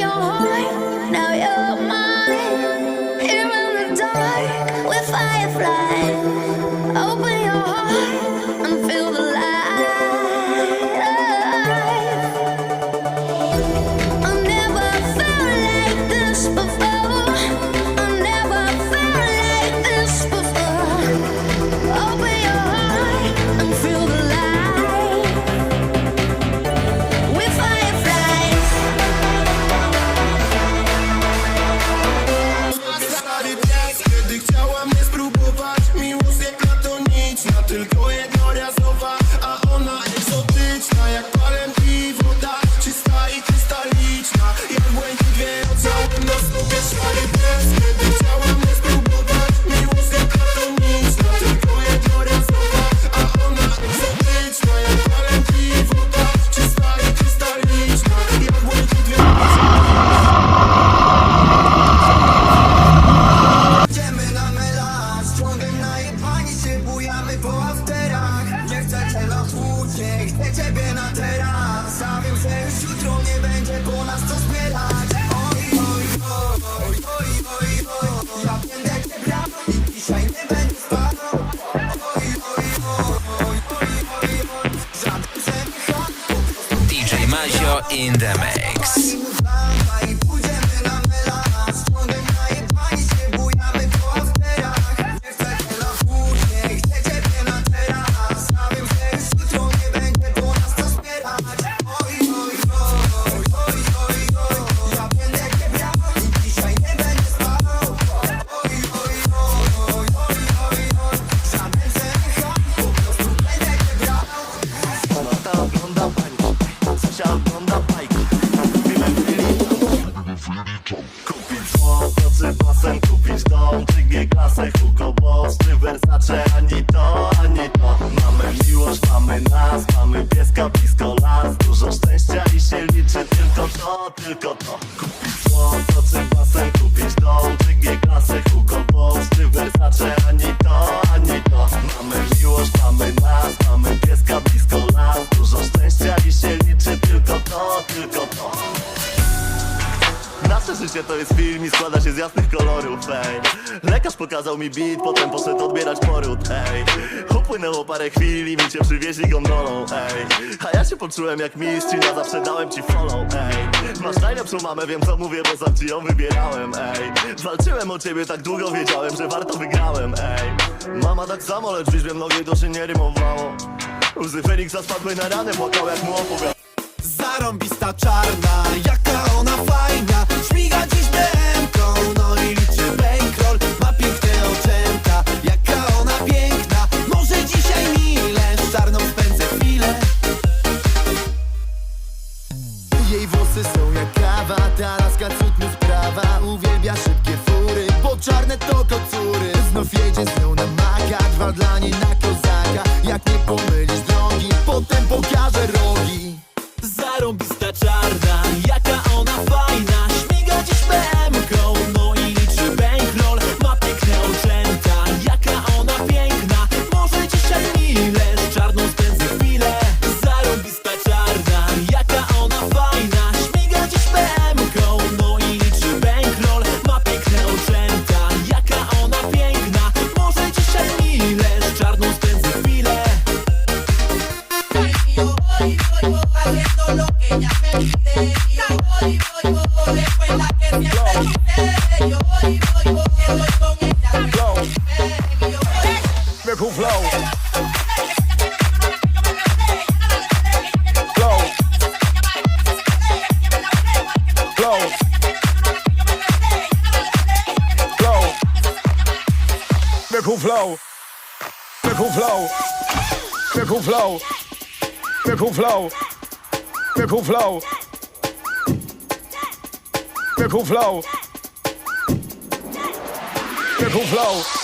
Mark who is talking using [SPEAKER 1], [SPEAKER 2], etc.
[SPEAKER 1] now you're mine. Here in the dark with fireflies.
[SPEAKER 2] Płótnie, chcę ciebie na teraz. A wiem, że już jutro nie będzie po nas co zbierać. Oj, oj, oj, oj, oj, oj, oj. Ja będę cię brał i dzisiaj nie będę spał Oj, oj, oj, oj, oj, oj, oj Żaden przemychał,
[SPEAKER 3] DJ Mazio in the mix.
[SPEAKER 4] Kupić złoto czy basen, kupić dom Czy G-klasę, Hugo Boss Czy Versace, ani to, ani to. Mamy miłość, mamy nas Mamy pieska blisko las. Dużo szczęścia i się liczy tylko to, tylko to to jest film i składa się z jasnych kolorów, ej. Lekarz pokazał mi beat, potem poszedł odbierać poród, ej. Upłynęło parę chwil i mi cię przywieźli gondolą, ej. A ja się poczułem jak mistrz i na zawsze dałem ci follow, ej. Masz najlepszą mamę, wiem co mówię, bo sam ci ją wybierałem, ej. Walczyłem o ciebie tak długo, wiedziałem, że warto wygrałem, ej. Mama tak samo, lecz w liczbie mnogiej to się nie rymowało. Łzy Feniksa spadły na ranę, płakał jak mu opowiadał
[SPEAKER 5] Zarąbista czarna, jaka ona fajna. Śmiga dziś BM-ką, no i liczy bankroll. Ma piękne oczęta, jaka ona piękna. Może dzisiaj mile, z czarną spędzę chwilę. Jej włosy są jak kawa, ta laska cud mu sprawa. Uwielbia szybkie fury, bo czarne to kocury. Znów jedzie z nią na maka, dwa dla niej na Zarąbista czarna,
[SPEAKER 6] flow. Ripple flow. Ripple flow. Triple Flow.